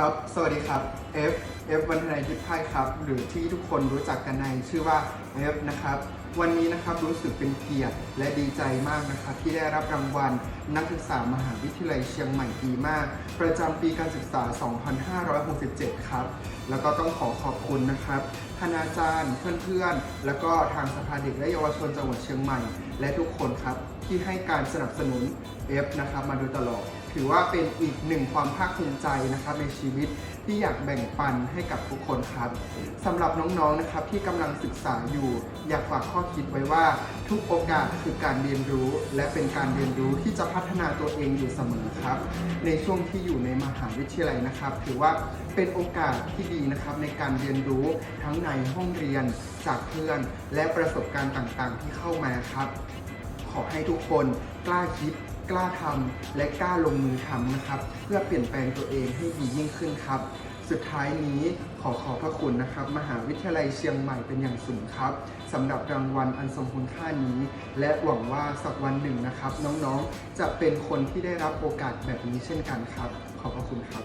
ครับ สวัสดีครับ F F วันทนายทิพย์ไครับ หรือที่ทุกคนรู้จักกันในชื่อว่า F นะครับ วันนี้นะครับรู้สึกเป็นเกียรติและดีใจมากนะครับที่ได้รับรางวัลนักศึกษามหาวิทยาลัยเชียงใหม่ดีมาก ประจำปีการศึกษา 2567 ครับ แล้วก็ต้องขอขอบคุณนะครับคณาจารย์ เพื่อนๆ แล้วก็ทางสภาเด็กและเยาวชนจังหวัดเชียงใหม่ และทุกคนครับที่ให้การสนับสนุน F นะครับมาโดยตลอด ถือว่าเป็นอีกหนึ่งความภาคภูมิใจนะครับในชีวิตที่อยากแบ่งปันให้กับทุกคนครับสำหรับน้องๆนะครับที่กำลังศึกษาอยู่ อยากฝากข้อคิดไว้ว่า ทุกโอกาสคือการเรียนรู้ และเป็นการเรียนรู้ที่จะพัฒนาตัวเองอยู่เสมอครับ ในช่วงที่อยู่ในมหาวิทยาลัยนะครับ ถือว่าเป็นโอกาสที่ดีนะครับในการเรียนรู้ทั้งในห้องเรียนจากเพื่อน และประสบการณ์ต่างๆ ที่เข้ามาครับ ขอให้ทุกคนกล้าคิด กล้าทำและกล้าลงมือทำนะครับ เพื่อเปลี่ยนแปลงตัวเองให้ดียิ่งขึ้นครับ สุดท้ายนี้ขอขอบพระคุณนะครับ มหาวิทยาลัยเชียงใหม่เป็นอย่างสูงครับสำหรับรางวัลอันทรงคุณค่านี้ และหวังว่าสักวันหนึ่งนะครับ น้องๆจะเป็นคนที่ได้รับโอกาสแบบนี้เช่นกันครับ ขอบพระคุณครับ